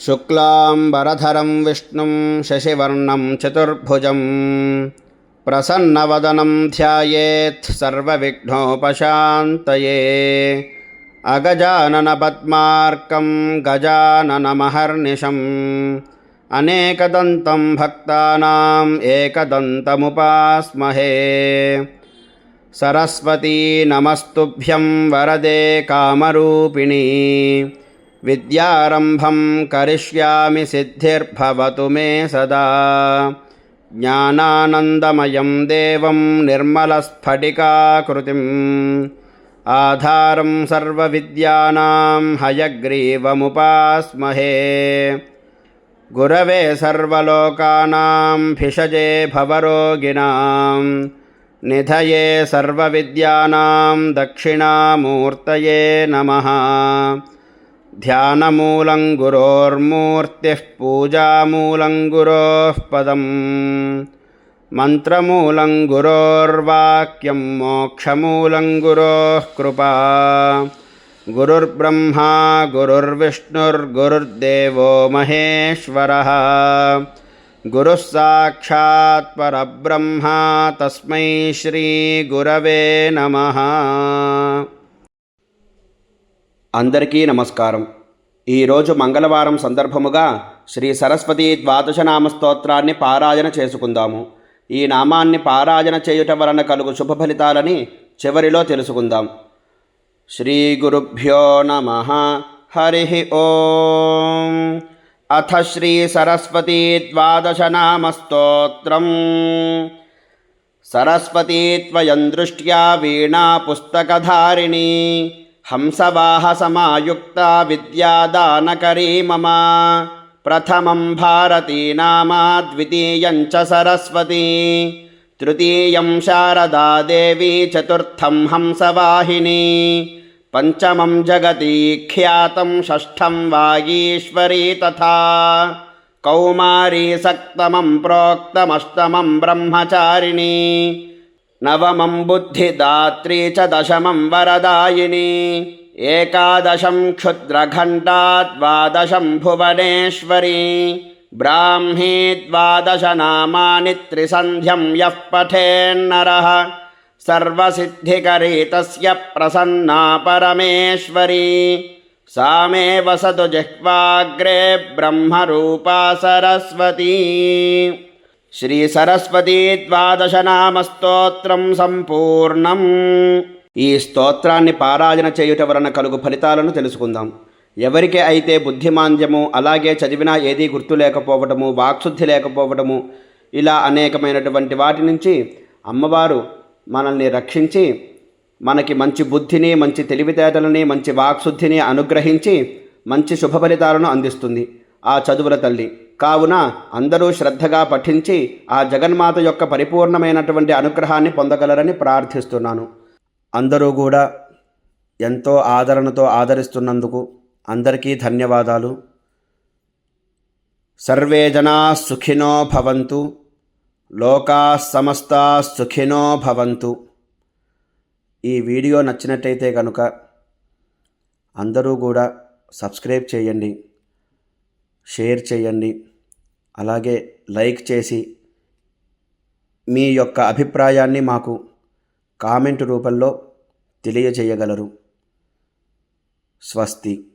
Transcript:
शुक्लाम्बरधरं विष्णुं शशिवर्णं चतुर्भुजं प्रसन्नवदनं ध्यायेत् सर्वविघ्नोपशान्तये। अगजाननपद्मार्कं गजाननमहर्निशम्। अनेकदन्तं भक्तानाम् एकदन्तमुपास्महे। सरस्वती नमस्तुभ्यं वरदे कामरूपिणी विद्यारम्भं करिष्यामि सिद्धिर्भवतु मे सदा। ज्ञानानन्दमयं देवं निर्मलस्फटिकाकृतिम्। आधारं सर्वविद्यानां हयग्रीवमुपास्महे। गुरवे सर्वलोकानां भिषजे भवरोगिणां। निधये सर्वविद्यानां दक्षिणामूर्तये नमः ध्यानमूलं गुरोर्मूर्तिः पूजामूलं गुरोः पदम् मन्त्रमूलं गुरोर्वाक्यं मोक्षमूलं गुरोः कृपा गुरुर्ब्रह्मा गुरुर्विष्णुर्गुरुर्देवो महेश्वरः गुरुः साक्षात् परब्रह्मा तस्मै श्रीगुरवे नमः అందరికీ నమస్కారం. ఈరోజు మంగళవారం సందర్భముగా శ్రీ సరస్వతి ద్వాదశ స్తోత్రాన్ని పారాయణ చేసుకుందాము. ఈ నామాన్ని పారాయణ చేయుట వలన కలుగు శుభ ఫలితాలని చివరిలో తెలుసుకుందాం. శ్రీ గురుభ్యో నమ. హరి ఓం. అథ శ్రీ సరస్వతీ ద్వాదశ స్తోత్రం. సరస్వతీ దృష్ట్యా వీణా పుస్తకధారిణీ. హంసవాహసమాయుక్త విద్యాదానకరీ మమ ప్రథమం భారతీ నామా ద్వితీయం చ సరస్వతీ. తృతీయం శారదా దేవీ చతుర్థం హంసవాహిని. పంచమం జగతి ఖ్యాతం షష్ఠం వాగీశ్వరీ తథా. కౌమారీ సక్తమం ప్రోక్తమష్టమం బ్రహ్మచారిణీ. నవమం బుద్ధిదాత్రీ చ దశమం వరదాయిని. ఏకాదశం క్షుద్రఘంటా ద్వాదశం భువనేశ్వరీ. బ్రాహ్మీ ద్వాదశ నామాని త్రిసంధ్యం యః పఠేన్నరः సర్వసిద్ధికరీ తస్య ప్రసన్నా పరమేశ్వరీ. సామే వసదు జిహ్వాగ్రే బ్రహ్మరూపా సరస్వతీ. శ్రీసరస్వతీ ద్వాదశనామస్తోత్రం సంపూర్ణం. ఈ స్తోత్రాన్ని పారాయణ చేయుట వలన కలుగు ఫలితాలను తెలుసుకుందాం. ఎవరికి అయితే బుద్ధిమాంద్యము అలాగే చదివినా ఏదీ గుర్తు లేకపోవటము వాక్శుద్ధి లేకపోవటము ఇలా అనేకమైనటువంటి వాటి నుంచి అమ్మవారు మనల్ని రక్షించి మనకి మంచి బుద్ధిని మంచి తెలివితేటలని మంచి వాక్శుద్ధిని అనుగ్రహించి మంచి శుభ ఫలితాలను అందిస్తుంది. ఆ చదువుల తల్లి కావున అందరూ శ్రద్ధగా పఠించి ఆ జగన్మాత యొక్క పరిపూర్ణమైనటువంటి అనుగ్రహాన్ని పొందగలరని ప్రార్థిస్తున్నాను. అందరూ కూడా ఎంతో ఆదరణతో ఆదరిస్తున్నందుకు అందరికీ ధన్యవాదాలు. సర్వే జనా సుఖినో భవంతు లోకా సమస్త సుఖినో భవంతు. ఈ వీడియో నచ్చినట్టయితే కనుక అందరూ కూడా సబ్స్క్రైబ్ చేయండి. షేర్ చేయండి. అలాగే లైక్ చేసి మీ యొక్క అభిప్రాయాన్ని మాకు కామెంట్ రూపంలో తెలియజేయగలరు. స్వస్తి.